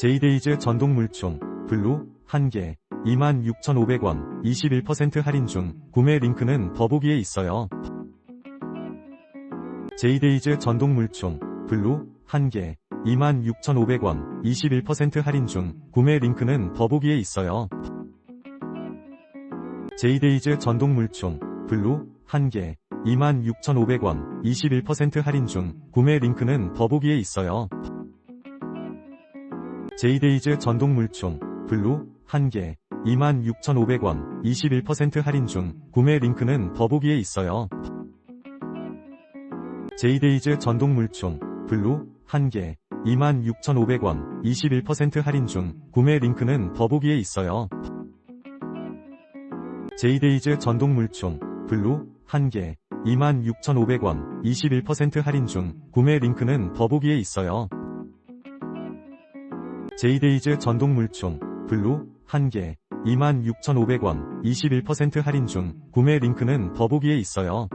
제이데이즈 전동 물총 블루 1개 26,500원 21% 할인 중 구매 링크는 더보기에 있어요. 제이데이즈 전동 물총 블루 1개 26,500원 21% 할인 중 구매 링크는 더보기에 있어요. 제이데이즈 전동 물총 블루 1개 26,500원 21% 할인 중 구매 링크는 더보기에 있어요. 제이데이즈 전동 물총 블루 1개 26,500원 21% 할인 중 구매 링크는 더보기에 있어요. 제이데이즈 전동 물총 블루 1개 26,500원 21% 할인 중 구매 링크는 더보기에 있어요. 제이데이즈 전동 물총 블루 1개 26,500원 21% 할인 중 구매 링크는 더보기에 있어요. 제이데이즈 전동 물총 블루 1개 26,500원 21% 할인 중 구매 링크는 더보기에 있어요.